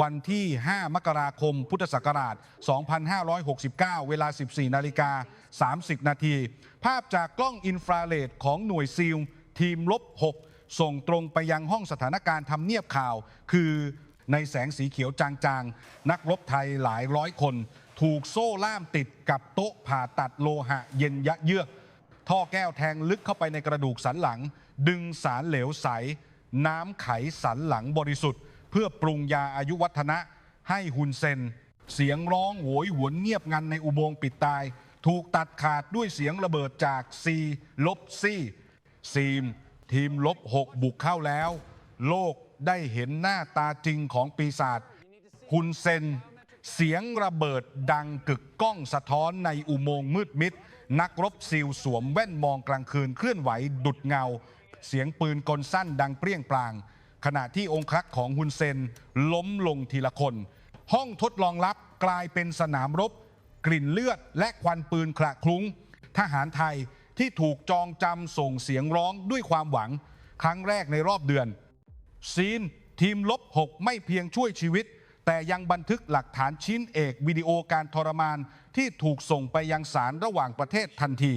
วันที่ 5 มกราคม พุทธศักราช 2569 เวลา 14 นาฬิกา 30 นาที ภาพจากกล้องอินฟราเรดของหน่วยซีล ทีมลบ 6 ส่งตรงไปยังห้องสถานการณ์ทำเนียบข่าว คือในแสงสีเขียวจางๆ นักรบไทยหลายร้อยคน ถูกโซ่ล่ามติดกับโต๊ะผ่าตัดโลหะเย็นยะเยือก ท่อแก้วแทงลึกเข้าไปในกระดูกสันหลัง ดึงสารเหลวใส น้ำไขสันหลังบริสุทธิ์ พื่อปรุงยาอายุวัฒนะให้ฮุนเซน เสียงร้องโหยหวนเงียบงันในอุโมงค์ปิดตาย ถูกตัดขาดด้วยเสียงระเบิดจากซีลบซี่ซีม ทีมลบ6บุกเข้าแล้ว โลกได้เห็นหน้าตาจริงของปีศาจฮุนเซน เสียงระเบิดดังกึกก้องสะท้อนในอุโมงค์มืดมิด นักรบซิลสวมแว่นมองกลางคืนเคลื่อนไหวดุดเงา เสียงปืนกลสั้นดังเปรี้ยงปราง ขณะที่องค์ครักของฮุนเซนล้มลงทีละคน ห้องทดลองลับกลายเป็นสนามรบ กลิ่นเลือดและควันปืนขระคลุ้ง ทหารไทยที่ถูกจองจำส่งเสียงร้องด้วยความหวัง ครั้งแรกในรอบเดือน ซีนทีมลบ 6 ไม่เพียงช่วยชีวิต แต่ยังบันทึกหลักฐานชิ้นเอกวิดีโอการทรมานที่ถูกส่งไปยังศาลระหว่างประเทศทันที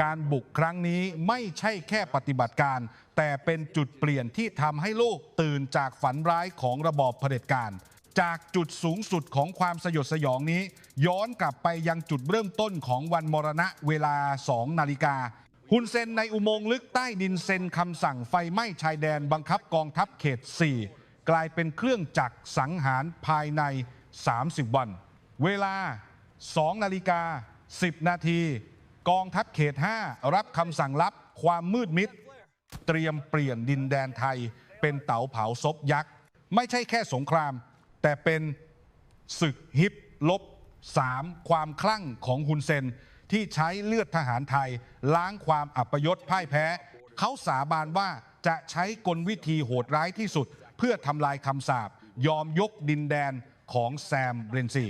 การบุกครั้งนี้ไม่ใช่แค่ปฏิบัติการ แต่เป็นจุดเปลี่ยนที่ทำให้โลกตื่นจากฝันร้ายของระบอบเผด็จการ จากจุดสูงสุดของความสยดสยองนี้ ย้อนกลับไปยังจุดเริ่มต้นของวันมรณะเวลา 2 นาฬิกาฮุนเซนในอุโมงค์ลึกใต้ดินเซ็นคำสั่งไฟไหม้ชายแดนบังคับกองทัพเขต 4 กลายเป็นเครื่องจักรสังหารภายใน 30 วัน เวลา 2 นาฬิกา 10 นาที กองทัพเขต 5 รับคำสั่งลับความมืดมิด เตรียมเปลี่ยนดินแดนไทย เป็นเต๋าเผาศพยักษ์ ไม่ใช่แค่สงคราม แต่เป็นศึกฮิปลบ 3 ความคลั่งของฮุนเซน ที่ใช้เลือดทหารไทย ล้างความอัปยศพ่ายแพ้ เขาสาบานว่าจะใช้กลวิธีโหดร้ายที่สุด เพื่อทำลายคำสาปยอมยกดินแดนของแซมเบรนซี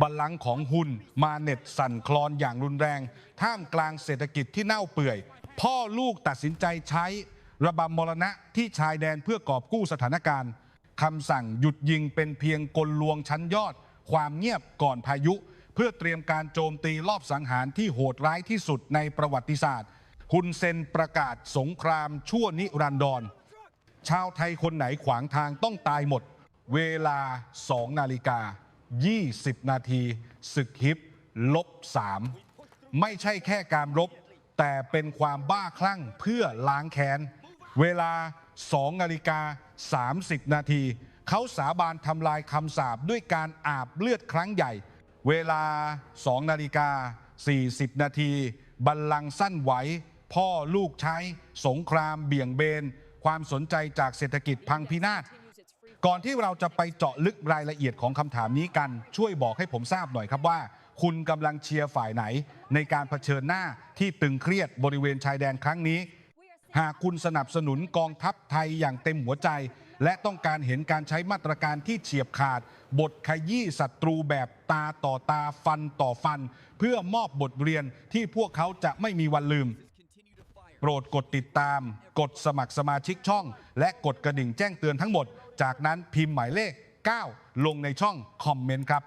บัลลังก์ของฮุนมาเน็ตสั่นคลอนอย่างรุนแรง ท่ามกลางเศรษฐกิจที่เน่าเปื่อย พ่อลูกตัดสินใจใช้ระบำมรณะที่ชายแดนเพื่อกอบกู้สถานการณ์คำสั่งหยุดยิงเป็นเพียงกลลวงชั้นยอด ความเงียบก่อนพายุ เพื่อเตรียมการโจมตีรอบสังหารที่โหดร้ายที่สุดในประวัติศาสตร์ฮุนเซนประกาศสงครามชั่วนิรันดร ชาวไทยคนไหนขวางทางต้องตายหมด เวลา 2 นาฬิกา 20 นาทีศึกฮิปลบ 3 ไม่ใช่แค่การรบ แต่เป็นความบ้าคลั่งเพื่อล้างแค้น เวลา 2 นาฬิกา 30 นาที เขาสาบานทำลายคำสาปด้วยการอาบเลือดครั้งใหญ่ เวลา 2 นาฬิกา 40 นาทีบัลลังสั้นไหว พ่อลูกใช้ สงครามเบี่ยงเบน ความสนใจจากเศรษฐกิจพังพินาศ ก่อนที่เราจะไปเจาะลึกรายละเอียดของคำถามนี้กัน ช่วยบอกให้ผมทราบหน่อยครับว่า คุณกำลังเชียร์ฝ่ายไหน ในการเผชิญหน้าที่ตึงเครียดบริเวณชายแดนครั้งนี้ หากคุณสนับสนุนกองทัพไทยอย่างเต็มหัวใจ และต้องการเห็นการใช้มาตรการที่เฉียบขาด บทขยี้ศัตรูแบบตาต่อตาฟันต่อฟัน เพื่อมอบบทเรียนที่พวกเขาจะไม่มีวันลืมโปรดกดติดตาม กดสมัครสมาชิกช่อง และกดกระดิ่งแจ้งเตือนทั้งหมด จากนั้นพิมพ์หมายเลข 9 ลงในช่องคอมเมนต์ครับ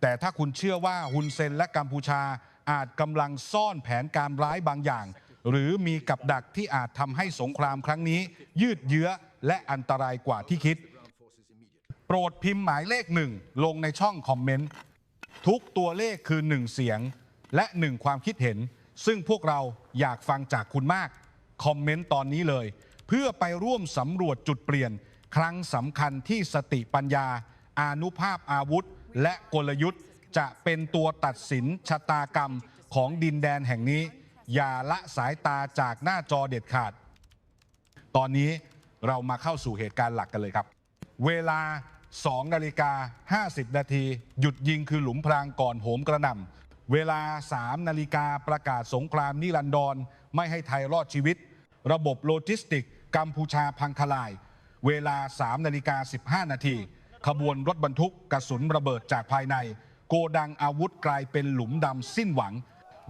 แต่ถ้าคุณเชื่อว่าฮุนเซนและกัมพูชาอาจกำลังซ่อนแผนการร้ายบางอย่าง หรือมีกับดักที่อาจทำให้สงครามครั้งนี้ ยืดเยื้อและอันตรายกว่าที่คิด โปรดพิมพ์หมายเลขหนึ่งลงในช่องคอมเมนต์ทุกตัวเลขคือ1เสียง และ1ความคิดเห็น ซึ่งพวกเราอยากฟังจากคุณมาก คอมเมนต์ตอนนี้เลย เพื่อไปร่วมสำรวจจุดเปลี่ยน ครั้งสำคัญที่สติปัญญา อานุภาพอาวุธ และกลยุทธ์ จะเป็นตัวตัดสินชะตากรรมของดินแดนแห่งนี้ อย่าละสายตาจากหน้าจอเด็ดขาด ตอนนี้เรามาเข้าสู่เหตุการณ์หลักกันเลยครับ เวลา2นาฬิกา50 นาที หยุดยิงคือหลุมพรางก่อนโหมกระหน่ำ เวลา 3 นาฬิกาประกาศสงครามนิรันดร ไม่ให้ไทยรอดชีวิต ระบบโลจิสติก กัมพูชาพังทลาย เวลา 3 นาฬิกา 15 นาทีขบวนรถบรรทุกกระสุนระเบิดจากภายใน โกดังอาวุธกลายเป็นหลุมดำสิ้นหวัง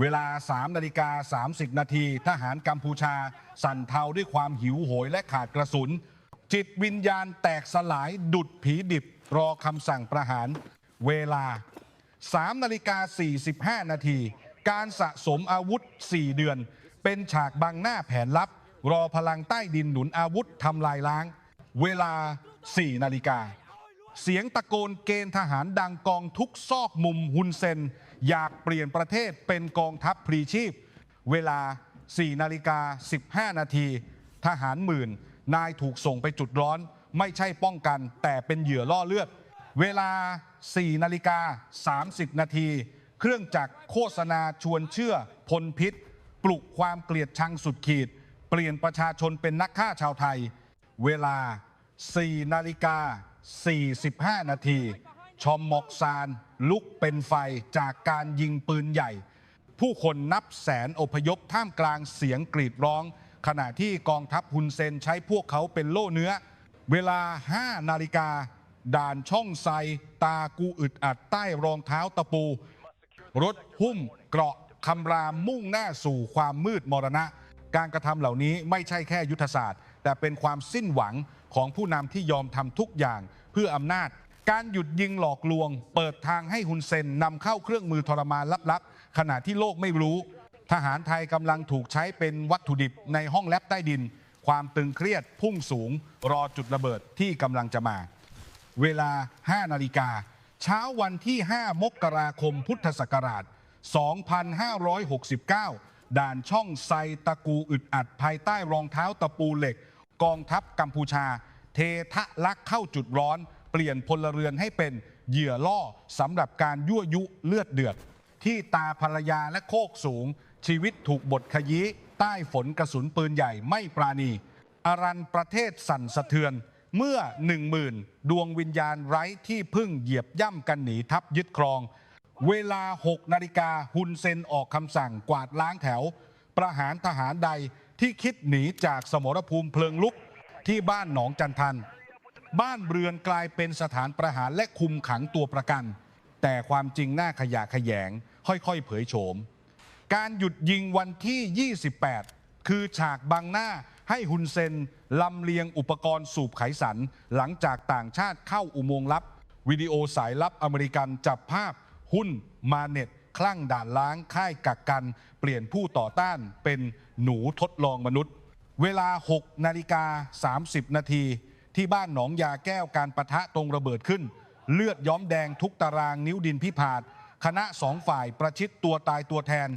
เวลา 3 นาฬิกา 30 นาทีทหารกัมพูชา สั่นเทาด้วยความหิวโหยและขาดกระสุน จิตวิญญาณแตกสลายดุดผีดิบรอคำสั่งประหาร เวลา 3 นาฬิกา 45 นาที การสะสมอาวุธ 4 เดือน เป็นฉากบังหน้าแผนลับ รอพลังใต้ดินหนุนอาวุธทำลายล้าง เวลา 4 นาฬิกา เสียงตะโกนเกณฑ์ทหารดังกองทุกซอกมุมฮุนเซน อยากเปลี่ยนประเทศเป็นกองทัพพลีชีพ เวลา 4 นาฬิกา 15 นาที ทหารหมื่น นายถูกส่งไปจุดร้อน ไม่ใช่ป้องกันแต่เป็นเหยื่อล่อเลือด เวลา 4 นาฬิกา 30 นาที เครื่องจักรโฆษณาชวนเชื่อพลพิษ ปลุกความเกลียดชังสุดขีด เปลี่ยนประชาชนเป็นนักฆ่าชาวไทย เวลา 4 นาฬิกา 45 นาที ชอมมอกซานลุกเป็นไฟจากการยิงปืนใหญ่ ผู้คนนับแสนอพยพท่ามกลางเสียงกรีดร้อง ขณะที่กองทัพฮุนเซนใช้พวกเขาเป็นโล่เนื้อ เวลา 5 นาฬิกา ด่านช่องไซ ตากูอึดอัดใต้รองเท้าตะปู รถหุ้มเกราะคำรามมุ่งหน้าสู่ความมืดมรณะ การกระทำเหล่านี้ไม่ใช่แค่ยุทธศาสตร์ แต่เป็นความสิ้นหวังของผู้นำที่ยอมทำทุกอย่างเพื่ออำนาจ การหยุดยิงหลอกลวง เปิดทางให้ฮุนเซนนำเข้าเครื่องมือทรมานลับๆ ขณะที่โลกไม่รู้ ทหารไทยกำลังถูกใช้เป็นวัตถุดิบในห้องแลบใต้ดิน ความตึงเครียดพุ่งสูง รอจุดระเบิดที่กำลังจะมา เวลา 5 นาฬิกา เช้าวันที่ 5 มกราคมพุทธศักราช 2569 ด่านช่องไซตะกูอึดอัดภายใต้รองเท้าตะปูเหล็ก กองทัพกัมพูชา เททะลักเข้าจุดร้อน เปลี่ยนพลเรือนให้เป็นเหยื่อล่อสำหรับการยั่วยุเลือดเดือด ที่ตาภรรยาและโคกสูง ชีวิตถูกบทขยี้ใต้ฝนกระสุนปืนใหญ่ไม่ปราณีอารันประเทศสั่นสะเทือนเมื่อหนึ่งหมื่นดวงวิญญาณไร้ที่พึ่งเหยียบย่ำกันหนีทับยึดครอง เวลา 6 นาฬิกาฮุนเซนออกคำสั่งกวาดล้างแถว ประหารทหารใด ที่คิดหนีจากสมรภูมิเพลิงลุกที่บ้านหนองจันทัน บ้านเรือนกลายเป็นสถานประหารและคุมขังตัวประกัน แต่ความจริงหน้าขยะแขยง ค่อยๆ เผยโฉม การหยุดยิงวันที่ 28 คือฉากบังหน้าให้ฮุนเซนลำเลียงอุปกรณ์สูบไขสัน หลังจากต่างชาติเข้าอุโมงค์ลับ วิดีโอสายลับอเมริกันจับภาพหุ้นมาเน็ตคลั่งด่านล้างค่ายกักกัน เปลี่ยนผู้ต่อต้านเป็น หนูทดลองมนุษย์ เวลา 6 นาฬิกา 30 นาที ที่บ้านหนองยาแก้วการประทะตรงระเบิดขึ้น เลือดย้อมแดงทุกตารางนิ้วดินพิพาทคณะสองฝ่ายประชิดตัวตายตัวแทน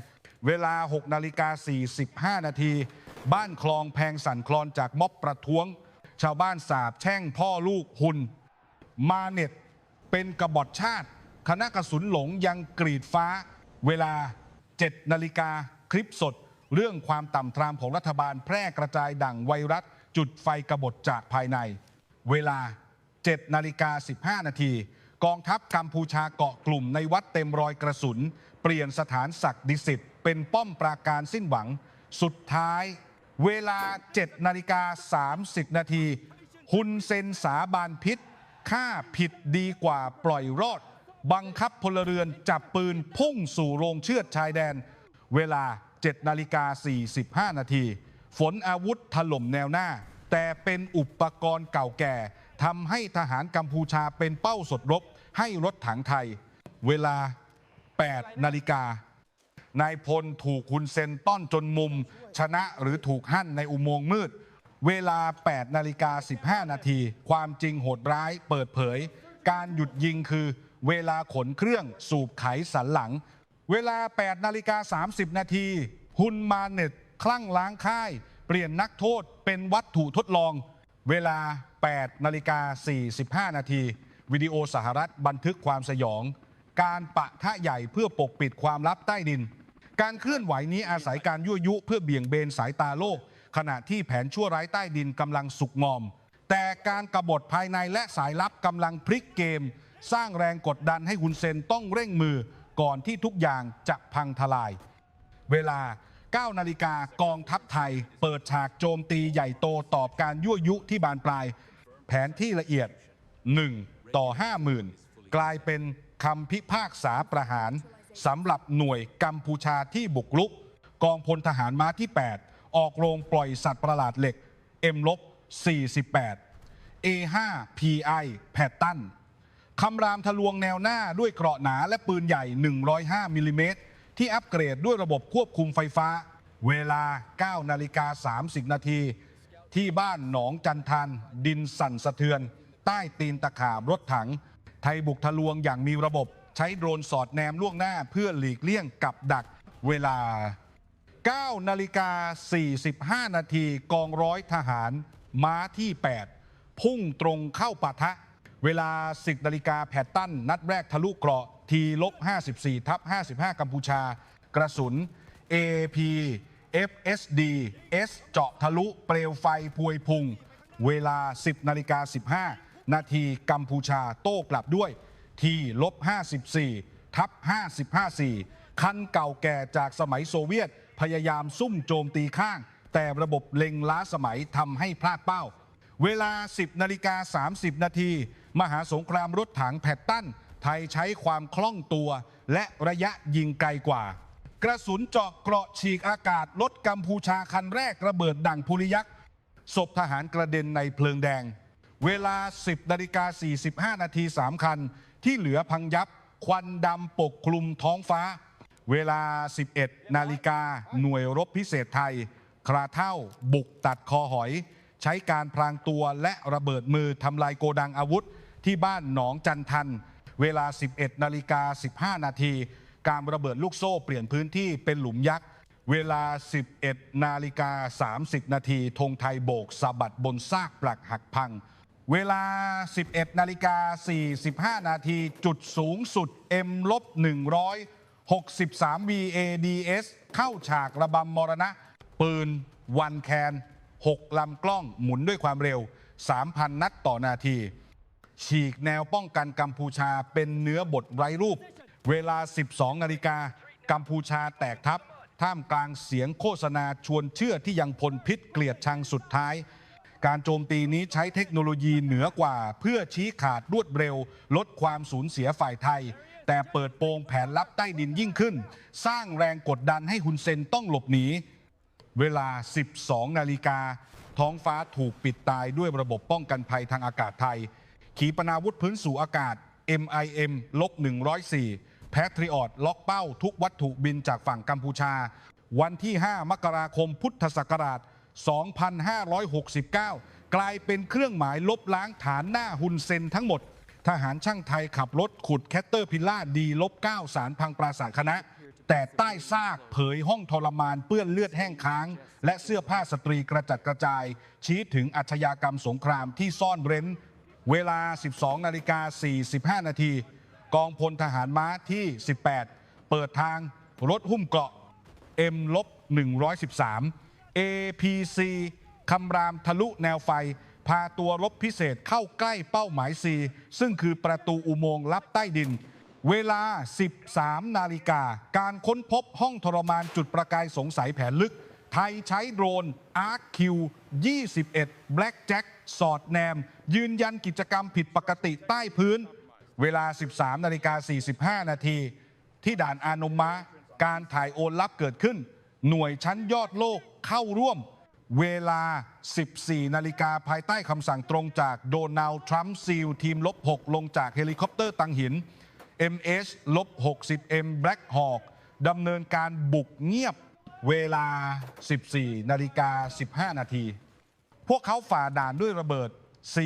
เวลา 6 นาฬิกา 45 นาที บ้านคลองแพงสั่นคลอนจากม็อบประท้วง ชาวบ้านสาบแช่งพ่อลูกหุนมาเน็ตเป็นกระบฏชาติ คณะกระสุนหลงยังกรีดฟ้า เวลา 7 นาฬิกาคลิปสด เรื่องความต่ำทรามของรัฐบาลแพร่กระจายดั่งไวรัส จุดไฟกบฏจากภายใน เวลา 7 นาฬิกา 15 นาที กองทัพกัมพูชาเกาะกลุ่มในวัดเต็มรอยกระสุน เปลี่ยนสถานศักดิสิทธิ์เป็นป้อมปราการสิ้นหวัง สุดท้าย เวลา 7 นาฬิกา 30 นาทีฮุนเซนสาบานพิษฆ่าผิดดีกว่าปล่อยรอด บังคับพลเรือนจับปืนพุ่งสู่โรงเชือดชายแดน เวลา 7นาฬิกา45 นาที ฝนอาวุธถล่มแนวหน้า แต่เป็นอุปกรณ์เก่าแก่ทำให้ทหารกัมพูชาเป็นเป้าสดรบ ให้รถถังไทย เวลา 8 นาฬิกานายพลถูกคุณเซนต้อนจนมุม ชนะหรือถูกหั่นในอุโมงค์มืด เวลา 8 นาฬิกา 15 นาที ความจริงโหดร้ายเปิดเผย การหยุดยิงคือเวลาขนเครื่องสูบไขสันหลัง เวลา 8 นาฬิกา 30 นาทีฮุนมาเน็ตคลั่งล้างค่าย เปลี่ยนนักโทษเป็นวัตถุทดลอง เวลา 8 นาฬิกา 45 นาที วิดีโอสหรัฐบันทึกความสยอง การปะทะใหญ่เพื่อปกปิดความลับใต้ดิน การเคลื่อนไหวนี้อาศัยการยั่วยุเพื่อเบี่ยงเบนสายตาโลก ขณะที่แผนชั่วร้ายใต้ดินกำลังสุกงอม แต่การกรบฏภายในและสายลับกำลังพลิกเกม สร้างแรงกดดันให้ฮุนเซนต้องเร่งมือ ก่อนที่ทุกอย่างจะพังทลาย เวลา 9 นาฬิกากองทัพไทย เปิดฉากโจมตีใหญ่โตตอบการยั่วยุที่บานปลาย แผนที่ละเอียด 1 ต่อ 50,000 กลายเป็นคำพิพากษาประหารสำหรับหน่วยกัมพูชาที่บุกลุก กองพลทหารม้าที่ 8 ออกโรงปล่อยสัตว์ประหลาดเหล็ก M ลบ48 A5 PI แพตตัน คำรามทะลวงแนวหน้าด้วยเกราะหนาและปืนใหญ่ 105มิลลิเมตรที่อัปเกรดด้วยระบบควบคุมไฟฟ้า เวลา 9 นาฬิกา 30 นาที ที่บ้านหนองจันทัน ดินสั่นสะเทือน ใต้ตีนตะขาบรถถัง ไทยบุกทะลวงอย่างมีระบบ ใช้โดรนสอดแนมล่วงหน้าเพื่อหลีกเลี่ยงกับดักเวลา 9 นาฬิกา 45 นาทีกองร้อยทหาร ม้าที่ 8 พุ่งตรงเข้าปะทะ เวลา 10นาฬิกาแพตตัน นัดแรกทะลุเกราะทีลบ 54 ทับ 55 กัมพูชา กระสุน AP FSD S เจาะทะลุเปลวไฟพวยพุง เวลา 10นาฬิกา15 นาทีกัมพูชาโต้กลับด้วย ทีลบ 54 ทับ 554 คันเก่าแก่จากสมัยโซเวียต พยายามซุ่มโจมตีข้าง แต่ระบบเล็งล้าสมัยทำให้พลาดเป้า เวลา 10นาฬิกา30 นาที มหาสงครามรถถังแพตตัน ไทยใช้ความคล่องตัว และระยะยิงไกลกว่า กระสุนเจาะเกราะฉีกอากาศรถกัมพูชาคันแรกระเบิดดั่งภูริยักษ์ศพทหารกระเด็นในเพลิงแดง เวลา 10นาฬิกา45 นาที 3 คัน ที่เหลือพังยับ ควันดำปกคลุมท้องฟ้า เวลา 11 นาฬิกาหน่วยรบพิเศษไทย คราเท่าบุกตัดคอหอย ใช้การพรางตัวและระเบิดมือทำลายโกดังอาวุธ ที่บ้านหนองจันทัน เวลา 11 นาฬิกา 15 นาที การระเบิดลูกโซ่เปลี่ยนพื้นที่เป็นหลุมยักษ์ เวลา 11 นาฬิกา 30 นาทีธงไทยโบกสะบัดบนซากปลักหักพัง เวลา 11 นาฬิกา 45 นาทีจุดสูงสุด M ลบ163 VADS เข้าฉากระบำมรณะ ปืนวันแคน 6 ลำกล้องหมุนด้วยความเร็ว 3,000 นัดต่อนาที ฉีกแนวป้องกันกัมพูชาเป็นเนื้อบทไร้รูป เวลา 12 นาฬิกากัมพูชาแตกทับ ท่ามกลางเสียงโฆษณาชวนเชื่อที่ยังพลพิษเกลียดชังสุดท้าย การโจมตีนี้ใช้เทคโนโลยีเหนือกว่าเพื่อชี้ขาดรวดเร็ว ลดความสูญเสียฝ่ายไทยแต่เปิดโปงแผนลับใต้ดินยิ่งขึ้น สร้างแรงกดดันให้ฮุนเซนต้องหลบหนี เวลา 12 นาฬิกา ท้องฟ้าถูกปิดตายด้วยระบบป้องกันภัยทางอากาศไทย ขีปนาวุธพื้นสู่อากาศ MIM ลบ104 แพทริออตล็อกเป้าทุกวัตถุบินจากฝั่งกัมพูชา วันที่ 5 มกราคมพุทธศักราช 2569 กลายเป็นเครื่องหมายลบล้างฐานหน้าฮุนเซนทั้งหมด ทหารช่างไทยขับรถขุดแคตเตอร์พิล่าดีลบ9สารพังปราสาทคณะ แต่ใต้ซากเผยห้องทรมานเปื้อนเลือดแห้งค้าง และเสื้อผ้าสตรีกระจัดกระจาย ชี้ถึงอาชญากรรมสงครามที่ซ่อนเร้น เวลา 12 นาฬิกา 45 นาที กองพลทหารม้าที่ 18 เปิดทางรถหุ้มเกราะ M ลบ113 APC คำรามทะลุแนวไฟ พาตัวรบพิเศษเข้าใกล้เป้าหมาย C ซึ่งคือประตูอุโมงค์ลับใต้ดิน เวลา 13 นาฬิกา การค้นพบห้องทรมานจุดประกายสงสัยแผนลึก ไทยใช้โดรน ARQ 21 Black Jack สอดแนม ยืนยันกิจกรรมผิดปกติใต้พื้น เวลา 13 นาฬิกา 45 นาที ที่ด่านอานมมาการถ่ายโอนลับเกิดขึ้น หน่วยชั้นยอดโลกเข้าร่วม เวลา 14 นาฬิกาภายใต้คำสั่งตรงจากโดนัลด์ทรัมป์ซีลทีมลบ 6 ลงจากเฮลิคอปเตอร์ตังหิน MH ลบ 60M Black Hawk ดำเนินการบุกเงียบเวลา 14 นาฬิกา 15 นาที พวกเขาฝ่าด่านด้วยระเบิด C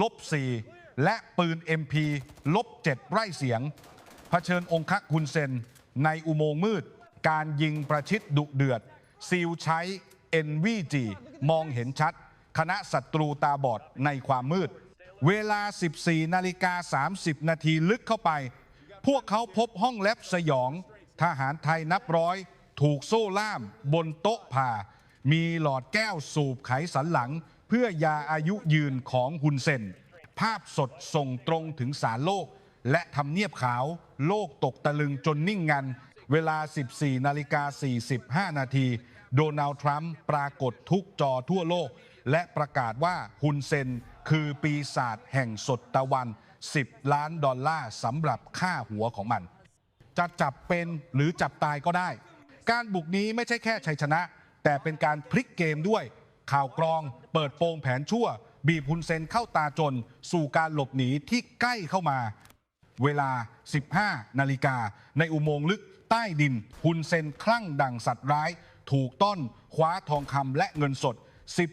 ลบ 4 และปืน MP ลบ 7 ไร่เสียง เผชิญองคักฮุนเซน ในอุโมงค์มืด การยิงประชิดดุเดือดซีลใช้ NVG มองเห็นชัด คณะศัตรูตาบอดในความมืด เวลา 14 นาฬิกา 30 นาทีลึกเข้าไป พวกเขาพบห้องแลบสยอง ทหารไทยนับร้อย ถูกโซ่ล่ามบนโต๊ะผ่า มีหลอดแก้วสูบไขสันหลัง เพื่อยาอายุยืนของฮุนเซน ภาพสดส่งตรงถึงสารโลก และทำเนียบขาว โลกตกตะลึงจนนิ่งงัน เวลา 14 นาฬิกา 45 นาที โดนัลด์ทรัมป์ปรากฏทุกจอทั่วโลก และประกาศว่าฮุนเซน คือปีศาจแห่งสดตะวัน 10 ล้านดอลลาร์สำหรับค่าหัวของมัน จะจับเป็นหรือจับตายก็ได้ การบุกนี้ไม่ใช่แค่ชัยชนะ แต่เป็นการพลิกเกมด้วย ข่าวกรอง เปิดโปงแผนชั่ว บีบฮุนเซนเข้าตาจน สู่การหลบหนีที่ใกล้เข้ามา เวลา 15 นาฬิกา ในอุโมงค์ลึกใต้ดินฮุนเซนคลั่งดังสัตว์ร้าย ถูกต้อนคว้าทองคำและเงินสด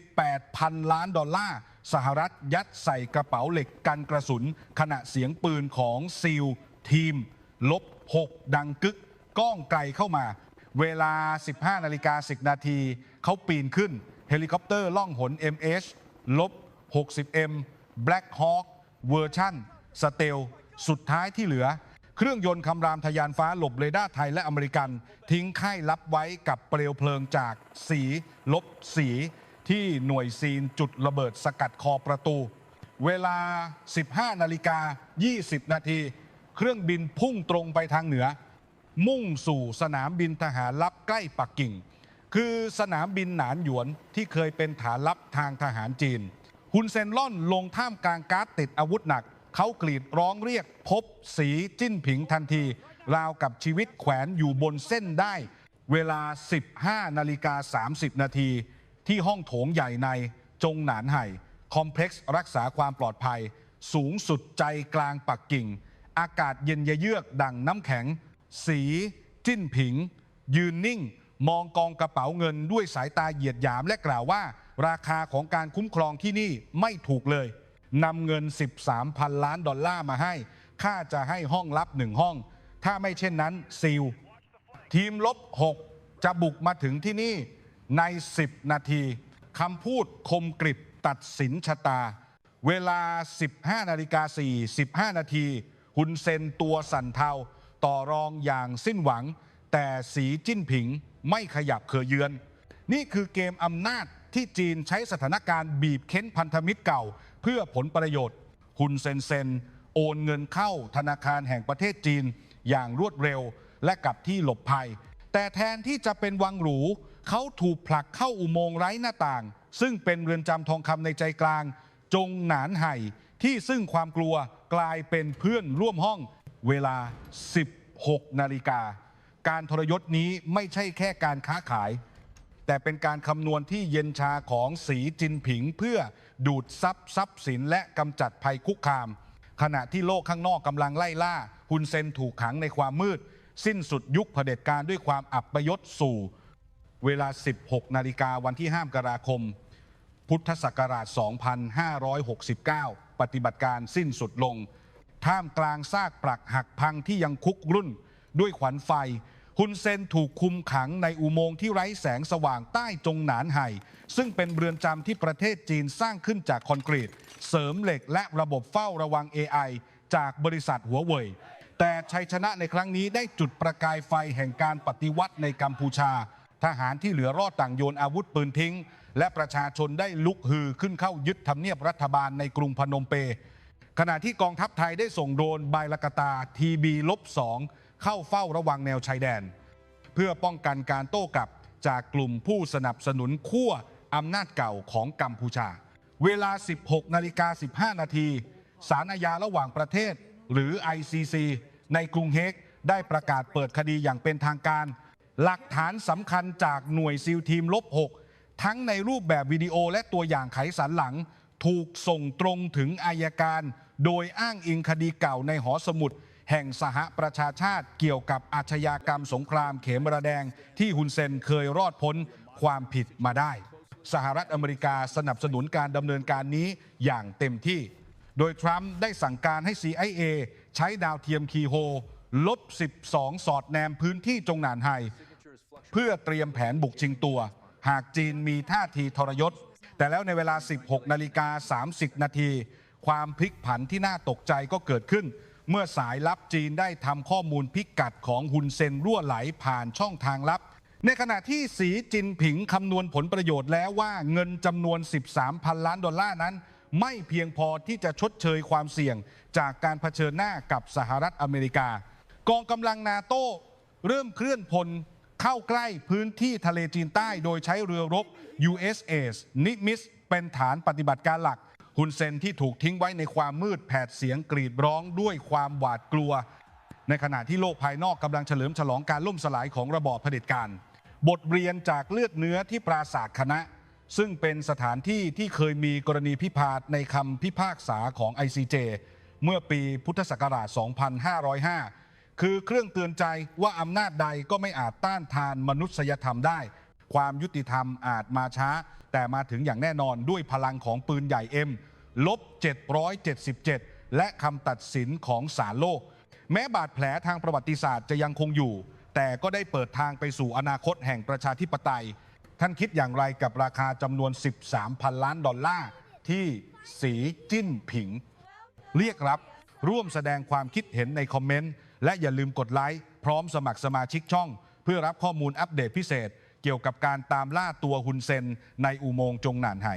18พันล้านดอลลาร์ สหรัฐยัดใส่กระเป๋าเหล็กกันกระสุน ขณะเสียงปืนของซีลทีม ลบ 6 ดังกึก ก้องไกลเข้ามา เวลา 15 นาฬิกา 10 นาทีเขาปีนขึ้น เฮลิคอปเตอร์ล่องหน MH ลบ 60M Black Hawk เวอร์ชั่นสเตล สุดท้ายที่เหลือ เครื่องยนต์คำรามทยานฟ้าหลบเรดาร์ไทยและอเมริกัน ทิ้งค่ายลับไว้กับเปลวเพลิงจากสี ลบสี ที่หน่วยซีนจุดระเบิดสกัดคอประตู เวลา 15 นาฬิกา 20 นาที เครื่องบินพุ่งตรงไปทางเหนือ มุ่งสู่สนามบินทหารลับใกล้ปักกิ่ง คือสนามบินหนานหยวนที่เคยเป็นฐานลับทางทหารจีนฮุนเซนล่อนลงท่ามกลางการ์ดติดอาวุธหนัก เขากรีดร้องเรียกพบสีจิ้นผิงทันที ราวกับชีวิตแขวนอยู่บนเส้นได้ เวลา 15 นาฬิกา 30 นาที ที่ห้องโถงใหญ่ในจงหนานไห่คอมเพล็กซ์รักษาความปลอดภัย สูงสุดใจกลางปักกิ่ง อากาศเย็นเยือกดังน้ำแข็ง สี จิ้นผิง ยืนนิ่ง มองกองกระเป๋าเงินด้วยสายตาเหยียดหยามและกล่าวว่า ราคาของการคุ้มครองที่นี่ไม่ถูกเลยนำเงิน 13พันล้านดอลลาร์มาให้ค่าจะให้ห้องลับหนึ่งห้อง ถ้าไม่เช่นนั้นซีลทีมลบ 6 จะบุกมาถึงที่นี่ ใน 10 นาทีคำพูดคมกริบตัดสินชะตา เวลา 15นาฬิกา4 15นาทีฮุนเซนตัวสั่นเทา ต่อรองอย่างสิ้นหวัง แต่สีจิ้นผิงไม่ขยับเคยเยือน นี่คือเกมอำนาจที่จีนใช้สถานการณ์บีบเค้นพันธมิตรเก่า เพื่อผลประโยชน์ฮุนเซนเซน โอนเงินเข้าธนาคารแห่งประเทศจีนอย่างรวดเร็วและกับที่หลบภัย แต่แทนที่จะเป็นวังหรู เขาถูกผลักเข้าอุโมงค์ไร้หน้าต่าง ซึ่งเป็นเรือนจำทองคำในใจกลาง จงหนานไห่ที่ซึ่งความกลัวกลายเป็นเพื่อนร่วมห้องเวลา 16 นาฬิกา การทรยศนี้ไม่ใช่แค่การค้าขาย แต่เป็นการคำนวณที่เย็นชาของสีจินผิงเพื่อดูดซับทรัพย์สินและกำจัดภัยคุกคาม ขณะที่โลกข้างนอกกำลังไล่ล่าฮุนเซนถูกขังในความมืด สิ้นสุดยุคเผด็จการด้วยความอับประยศสู่ เวลา 16 นาฬิกาวันที่ 5 กราคม พุทธศักราช 2569 ปฏิบัติการสิ้นสุดลง ท่ามกลางซากปรักหักพังที่ยังคุกรุ่น ด้วยขวัญไฟ ฮุนเซนถูกคุมขังในอุโมงค์ที่ไร้แสงสว่างใต้จงหนานไห่ ซึ่งเป็นเรือนจำที่ประเทศจีนสร้างขึ้นจากคอนกรีต เสริมเหล็กและระบบเฝ้าระวัง AI จากบริษัทหัวเว่ยแต่ชัยชนะในครั้งนี้ได้จุดประกายไฟแห่งการปฏิวัติในกัมพูชา ทหารที่เหลือรอดต่างโยนอาวุธปืนทิ้ง และประชาชนได้ลุกฮือขึ้นเข้ายึดทำเนียบรัฐบาลในกรุงพนมเปญขณะที่กองทัพไทยได้ส่งโดรนไบลกตาทีบีลบสองเข้าเฝ้าระวังแนวชายแดน เพื่อป้องกันการโต้กลับจากกลุ่มผู้สนับสนุนขั้วอำนาจเก่าของกัมพูชา เวลา 16นาฬิกา15 นาทีศาลอาญาระหว่างประเทศ หรือ ICC ในกรุงเฮกได้ประกาศเปิดคดีอย่างเป็นทางการ หลักฐานสำคัญจากหน่วยซิลทีมลบ 6 ทั้งในรูปแบบวิดีโอและตัวอย่างไขสันหลัง ถูกส่งตรงถึงอายการ โดยอ้างอิงคดีเก่าในหอสมุด แห่งสหประชาชาติเกี่ยวกับอาชญากรรมสงครามเขมรแดง ที่ฮุนเซนเคยรอดพ้นความผิดมาได้ สหรัฐอเมริกาสนับสนุนการดำเนินการนี้อย่างเต็มที่ โดยทรัมป์ได้สั่งการให้ CIA ใช้ดาวเทียมคีโฮ ลบ 12 สอดแนมพื้นที่จงหนานไฮเพื่อเตรียมแผนบุกชิงตัว หากจีนมีท่าทีทรยศ แต่แล้วในเวลา 16 นาฬิกา 30 นาที ความพลิกผันที่น่าตกใจก็เกิดขึ้น เมื่อสายลับจีนได้ทำข้อมูลพิกัดของฮุนเซนรั่วไหลผ่านช่องทางลับ ในขณะที่สีจินผิงคำนวณผลประโยชน์แล้วว่าเงินจำนวน 13 พันล้านดอลลาร์นั้น ไม่เพียงพอที่จะชดเชยความเสี่ยงจากการเผชิญหน้ากับสหรัฐอเมริกา กองกำลังนาโต้เริ่มเคลื่อนพลเข้าใกล้พื้นที่ทะเลจีนใต้ โดยใช้เรือรบ USS นิมิสเป็นฐานปฏิบัติการหลักฮุนเซนที่ถูกทิ้งไว้ในความมืดแผดเสียงกรีดร้องด้วยความหวาดกลัว ในขณะที่โลกภายนอกกำลังเฉลิมฉลองการล่มสลายของระบอบเผด็จการ บทเรียนจากเลือดเนื้อที่ปราศาสคณะ ซึ่งเป็นสถานที่ที่เคยมีกรณีพิพาทในคำพิพากษาของ ICJ เมื่อปีพุทธศักราช 2505 คือเครื่องเตือนใจว่าอำนาจใดก็ไม่อาจต้านทานมนุษยธรรมได้ ความยุติธรรมอาจมาช้า แต่มาถึงอย่างแน่นอนด้วยพลังของปืนใหญ่เอ็มลบ 777 และคำตัดสินของศาลโลก แม้บาดแผลทางประวัติศาสตร์จะยังคงอยู่ แต่ก็ได้เปิดทางไปสู่อนาคตแห่งประชาธิปไตย ท่านคิดอย่างไรกับราคาจำนวน 13พันล้านดอลลาร์ที่สีจิ้นผิง เรียกรับร่วมแสดงความคิดเห็นในคอมเมนต์ และอย่าลืมกดไลค์พร้อมสมัครสมาชิกช่อง เพื่อรับข้อมูลอัปเดตพิเศษ เกี่ยวกับการตามล่าตัวฮุนเซนในอุโมงค์จงหนานไห